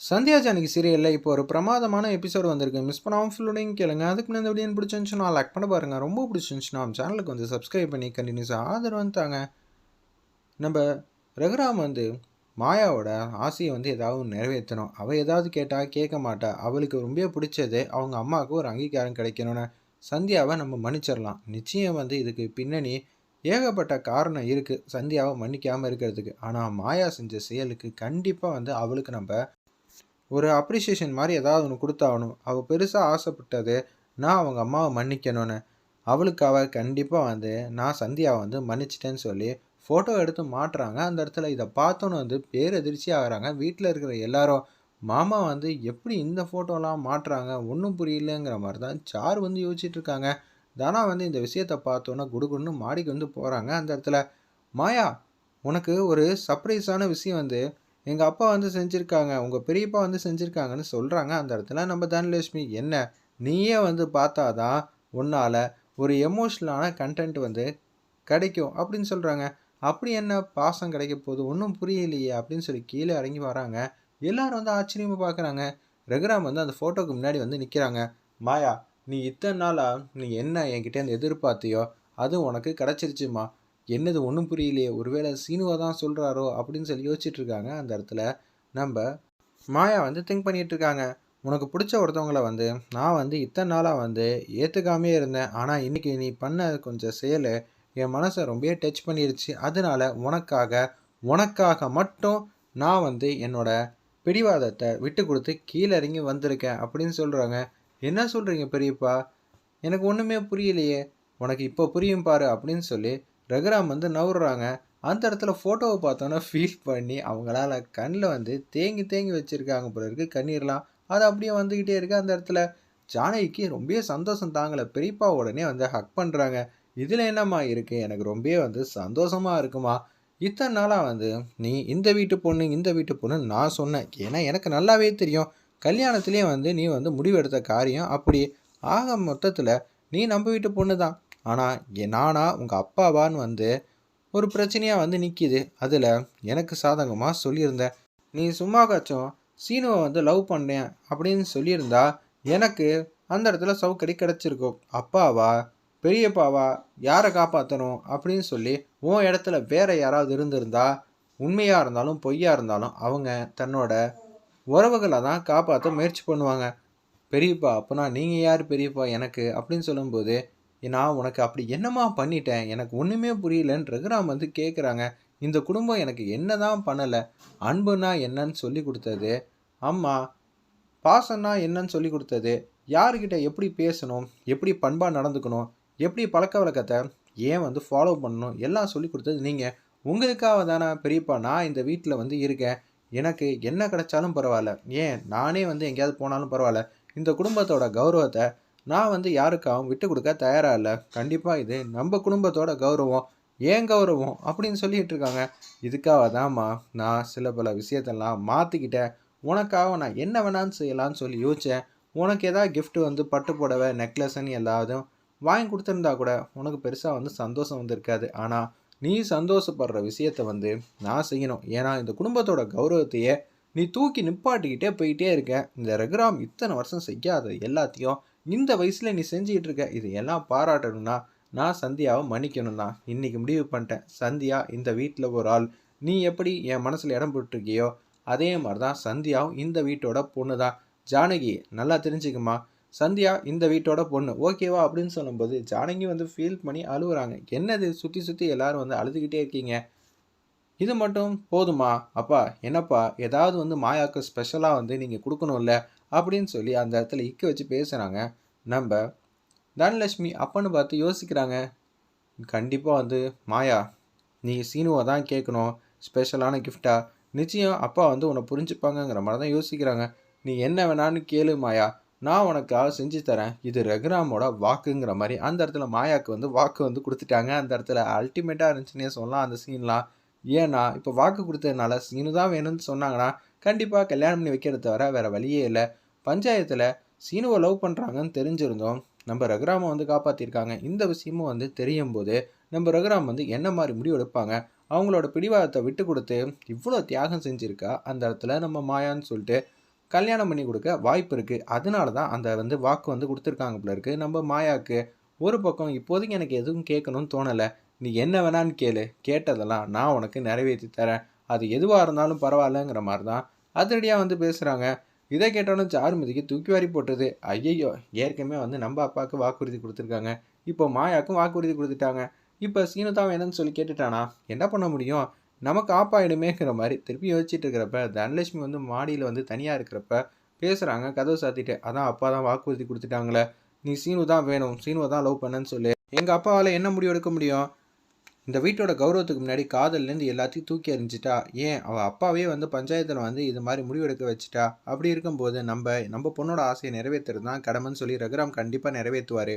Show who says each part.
Speaker 1: சந்தியா ஜானகி சீரியலில் இப்போ ஒரு பிரமாதமான எபிசோடு வந்திருக்கு. மிஸ் பண்ணாமல் ஃபுல்லுடையும் கேளுங்க. அதுக்கு இந்த வீடியோ பிடிச்சிருந்துச்சுன்னா லைக் பண்ண பாருங்க. ரொம்ப பிடிச்சிருந்துச்சுன்னா நம்ம சேனலுக்கு வந்து சப்ஸ்கிரைப் பண்ணி கண்டினியூஸாக ஆதரவு தாங்க. நம்ம ரகுராம் வந்து மாயாவோட ஆசையை வந்து ஏதாவது நிறைவேற்றணும். அவள் ஏதாவது கேட்டால் கேட்க மாட்டா. அவளுக்கு ரொம்ப பிடிச்சது அவங்க அம்மாவுக்கு ஒரு அங்கீகாரம் கிடைக்கணும்னு சந்தியாவை நம்ம மன்னிச்சிடலாம். நிச்சயம் வந்து இதுக்கு பின்னணி ஏகப்பட்ட காரணம் இருக்குது சந்தியாவை மன்னிக்காமல் இருக்கிறதுக்கு. ஆனால் மாயா செஞ்ச செயலுக்கு கண்டிப்பாக வந்து அவளுக்கு நம்ம ஒரு அப்ரிஷியேஷன் மாதிரி ஏதாவது ஒன்று கொடுத்தாகணும். அவள் பெருசாக ஆசைப்பட்டது நான் அவங்க அம்மாவை மன்னிக்கணும்னு. அவளுக்கு அவள் கண்டிப்பாக வந்து நான் சந்தியாவை வந்து மன்னிச்சிட்டேன்னு சொல்லி ஃபோட்டோ எடுத்து மாட்டுறாங்க. அந்த இடத்துல இதை பார்த்தோன்னு வந்து பேரதிர்ச்சி ஆகிறாங்க. வீட்டில் இருக்கிற எல்லாரும் மாமா வந்து எப்படி இந்த ஃபோட்டோலாம் மாட்டுறாங்க? ஒன்றும் புரியலங்கிற மாதிரி தான் சார் வந்து யோசிச்சுட்டு இருக்காங்க. தனா வந்து இந்த விஷயத்தை பார்த்தோன்னே குடுகுடுன்னு மாடிக்கு வந்து போகிறாங்க அந்த இடத்துல மாயா உனக்கு ஒரு சர்ப்ரைஸான விஷயம் வந்து எங்கள் அப்பா வந்து செஞ்சுருக்காங்க உங்கள் பெரியப்பா வந்து செஞ்சுருக்காங்கன்னு சொல்கிறாங்க அந்த இடத்துல நம்ம தனலட்சுமி என்ன? நீயே வந்து பார்த்தா தான் உன்னால் ஒரு எமோஷ்னலான கண்டென்ட் வந்து கிடைக்கும் அப்படின்னு சொல்கிறாங்க அப்படி என்ன பாசம் கிடைக்க போகுது? ஒன்றும் புரியலையே அப்படின்னு சொல்லி கீழே இறங்கி வராங்க. எல்லாரும் வந்து ஆச்சரியமாக பார்க்குறாங்க. ரகுராம் வந்து அந்த ஃபோட்டோக்கு முன்னாடி வந்து நிற்கிறாங்க மாயா நீ இத்தனை நாளாக நீ என்ன என்கிட்ட எதிர்பார்த்தியோ அது உனக்கு கிடச்சிருச்சுமா? என்னது ஒன்றும் புரியலையே ஒருவேளை சீனுவா தான் சொல்கிறாரோ அப்படின்னு சொல்லி யோசிச்சுட்டு இருக்காங்க அந்த இடத்துல நம்ம மாயா வந்து திங்க் பண்ணிட்டு இருக்காங்க உனக்கு பிடிச்ச ஒருத்தவங்கள வந்து நான் வந்து இத்தனை நாளாக வந்து ஏற்றுக்காமே இருந்தேன். ஆனால் இன்றைக்கி நீ பண்ண கொஞ்சம் செயல் என் மனசை ரொம்பவே டச் பண்ணிருச்சு. அதனால உனக்காக உனக்காக மட்டும் நான் வந்து என்னோட பிடிவாதத்தை விட்டு கொடுத்து கீழே இறங்கி வந்திருக்கேன் அப்படின்னு சொல்கிறாங்க என்ன சொல்கிறீங்க பெரியப்பா? எனக்கு ஒன்றுமே புரியலையே. உனக்கு இப்போ புரியும் பாரு அப்படின்னு சொல்லி ரகுராம் வந்து நவுறாங்க அந்த இடத்துல ஃபோட்டோவை பார்த்தோன்னா ஃபீல் பண்ணி அவங்களால கண்ணில் வந்து தேங்கி தேங்கி வச்சுருக்காங்க போல இருக்கு கண்ணீர்லாம். அது அப்படியே வந்துக்கிட்டே இருக்குது அந்த இடத்துல ஜானகிக்கு ரொம்ப சந்தோஷம் தாங்கலை. பெரியப்பா உடனே வந்து ஹக் பண்ணுறாங்க இதில் என்னம்மா இருக்குது எனக்கு ரொம்பவே வந்து சந்தோஷமாக இருக்குமா? இத்தனை நாளாக வந்து நீ இந்த வீட்டு பொண்ணு இந்த வீட்டு பொண்ணு நான் சொன்னேன். ஏன்னா எனக்கு நல்லாவே தெரியும். கல்யாணத்துலேயே வந்து நீ வந்து முடிவெடுத்த காரியம் அப்படி. ஆக மொத்தத்தில் நீ நம்ம வீட்டு பொண்ணு தான் ஆனால் நானா உங்கள் அப்பாவான்னு வந்து ஒரு பிரச்சனையாக வந்து நிற்கிது அதில் எனக்கு சாதகமாக சொல்லியிருந்தேன் நீ சும்மா காச்சும் சீனுவை வந்து லவ் பண்ணேன் அப்படின்னு சொல்லியிருந்தா எனக்கு அந்த இடத்துல சவுக்கடி கிடச்சிருக்கும். அப்பாவா? பெரியப்பாவா? யாரை காப்பாற்றணும் அப்படின்னு சொல்லி உன் இடத்துல வேற யாராவது இருந்திருந்தா உண்மையாக இருந்தாலும் பொய்யா இருந்தாலும் அவங்க தன்னோட உறவுகளை தான் காப்பாற்ற முயற்சி பண்ணுவாங்க. பெரியப்பா அப்போனா நீங்கள் யார் பெரியப்பா எனக்கு? அப்படின்னு சொல்லும்போது நான் உனக்கு அப்படி என்னம்மா பண்ணிட்டேன்? எனக்கு ஒன்றுமே புரியலன்னு ரகுராம் வந்து கேட்குறாங்க இந்த குடும்பம் எனக்கு என்ன தான் பண்ணலை. அன்புனா என்னன்னு சொல்லி கொடுத்தது. அம்மா பாசம்னா என்னன்னு சொல்லி கொடுத்தது. யாருக்கிட்ட எப்படி பேசணும்? எப்படி பண்பாக நடந்துக்கணும்? எப்படி பழக்க வழக்கத்தை ஏன் வந்து ஃபாலோ பண்ணணும்? எல்லாம் சொல்லி கொடுத்தது நீங்கள் உங்களுக்காக தானே பெரியப்பா நான் இந்த வீட்டில் வந்து இருக்கேன். எனக்கு என்ன கிடைச்சாலும் பரவாயில்ல. ஏன்? நானே வந்து எங்கேயாவது போனாலும் பரவாயில்ல. இந்த குடும்பத்தோட கௌரவத்தை நான் வந்து யாருக்காகவும் விட்டு கொடுக்க தயாராக இல்லை? கண்டிப்பாக இது நம்ம குடும்பத்தோட கௌரவம். ஏன் கௌரவம்? அப்படின்னு சொல்லிட்டு இருக்காங்க. இதுக்காக தான்மா நான் சில பல விஷயத்தெல்லாம் மாற்றிக்கிட்டேன் உனக்காக நான் என்ன வேணான்னு செய்யலான்னு சொல்லி யோசித்தேன் உனக்கு ஏதாவது கிஃப்ட் வந்து பட்டு புடவை நெக்லஸ்ன்னு எல்லாத்தையும் வாங்கி கொடுத்துருந்தா கூட உனக்கு பெருசாக வந்து சந்தோஷம் வந்திருக்காது ஆனால் நீ சந்தோஷப்படுற விஷயத்த வந்து நான் செய்யணும். ஏன்னா இந்த குடும்பத்தோட கௌரவத்தையே நீ தூக்கி நிப்பாட்டிக்கிட்டே போயிட்டே இருக்க இந்த ரகுராம் இத்தனை வருஷம் செய்யாத எல்லாத்தையும் இந்த வயசில் நீ செஞ்சுக்கிட்டு இருக்க இது எல்லாம் பாராட்டணும்னா நான் சந்தியாவை மன்னிக்கணும் தான் இன்றைக்கி முடிவு பண்ணிட்டேன். சந்தியா இந்த வீட்டில் ஒரு ஆள். நீ எப்படி என் மனசில் இடம் போட்டிருக்கியோ அதே மாதிரி தான் சந்தியாவும் இந்த வீட்டோட பொண்ணு தான் ஜானகி நல்லா தெரிஞ்சுக்குமா? சந்தியா இந்த வீட்டோட பொண்ணு. ஓகேவா? அப்படின்னு சொல்லும்போது ஜானகி வந்து ஃபீல் பண்ணி அழுகுறாங்க என்னது சுற்றி சுற்றி எல்லாரும் வந்து அழுதுகிட்டே இருக்கீங்க? இது மட்டும் போதுமா? அப்பா என்னப்பா ஏதாவது வந்து மாயாவுக்கு ஸ்பெஷலாக வந்து நீங்கள் கொடுக்கணும்ல? அப்படின்னு சொல்லி அந்த இடத்துல இக்க வச்சு பேசுகிறாங்க நம்ம தனலட்சுமி அப்பன்னு பார்த்து யோசிக்கிறாங்க. கண்டிப்பாக வந்து மாயா நீ சீனுவை தான் கேட்கணும். ஸ்பெஷலான கிஃப்டாக நிச்சயம் அப்பா வந்து உன்னை புரிஞ்சுப்பாங்கங்கிற மாதிரி தான் யோசிக்கிறாங்க. நீ என்ன வேணான்னு கேளு மாயா. நான் உனக்காக செஞ்சு தரேன். இது ரகுராமோட வாக்குங்கிற மாதிரி. அந்த இடத்துல மாயாவுக்கு வந்து வாக்கு வந்து கொடுத்துட்டாங்க. அந்த இடத்துல அல்டிமேட்டாக இருந்துச்சுன்னே சொல்லலாம் அந்த சீன்லாம் ஏன்னா இப்போ வாக்கு கொடுத்ததுனால சீனு தான் வேணும்னு சொன்னாங்கன்னா கண்டிப்பாக கல்யாணம் பண்ணி வைக்கிறத தவிர வேறு வழியே இல்லை. பஞ்சாயத்தில் சீனுவை லவ் பண்ணுறாங்கன்னு தெரிஞ்சிருந்தோம். நம்ம ரகுராமை வந்து காப்பாற்றிருக்காங்க இந்த விஷயமும் வந்து தெரியும் போது நம்ம ரகுராம் வந்து என்ன மாதிரி முடிவு எடுப்பாங்க? அவங்களோட பிடிவாதத்தை விட்டு கொடுத்து இவ்வளோ தியாகம் செஞ்சுருக்கா? அந்த இடத்துல நம்ம மாயான்னு சொல்லிட்டு கல்யாணம் பண்ணி கொடுக்க வாய்ப்பு இருக்குது அதனால தான் அந்த வந்து வாக்கு வந்து கொடுத்துருக்காங்க போல இருக்குது நம்ம மாயாவுக்கு ஒரு பக்கம் இப்போதைக்கு எனக்கு எதுவும் கேட்கணும்னு தோணலை. நீ என்ன வேணான்னு கேளு. கேட்டதெல்லாம் நான் உனக்கு நிறைவேற்றி தரேன். அது எதுவாக இருந்தாலும் பரவாயில்லங்கிற மாதிரி தான் அதிரடியாக வந்து பேசுகிறாங்க இதை கேட்டோன்னே சாருமதிக்கு தூக்கி வாரி போட்டது. ஐயையோ ஏற்கனவே வந்து நம்ம அப்பாவுக்கு வாக்குறுதி கொடுத்துருக்காங்க. இப்போ மாயாவுக்கும் வாக்குறுதி கொடுத்துட்டாங்க. இப்போ சீனு என்னன்னு சொல்லி கேட்டுட்டானா? என்ன பண்ண முடியும்? நமக்கு ஆப்பாயிடுமேங்கிற மாதிரி திருப்பி யோசிச்சுட்டு இருக்கிறப்ப தனலட்சுமி வந்து மாடியில் வந்து தனியாக இருக்கிறப்ப பேசுகிறாங்க கதவை சாத்திட்டு. அதான் அப்பா தான் வாக்குறுதி கொடுத்துட்டாங்களே. நீ சீனு தான் வேணும். சீனுவை தான் லவ் பண்ணன்னு சொல்லு. எங்கள் அப்பாவால் என்ன முடிவு எடுக்க முடியும்? இந்த வீட்டோட கௌரவத்துக்கு முன்னாடி காதல்லேருந்து எல்லாத்தையும் தூக்கி எறிஞ்சிட்டா? ஏன்? அவள் அப்பாவே வந்து பஞ்சாயத்தில் வந்து இது மாதிரி முடிவெடுக்க வச்சுட்டா? அப்படி இருக்கும்போது நம்ம நம்ம பொண்ணோட ஆசையை நிறைவேற்றுறது தான் கடமைன்னு சொல்லி ரகுராம் கண்டிப்பாக நிறைவேற்றுவார்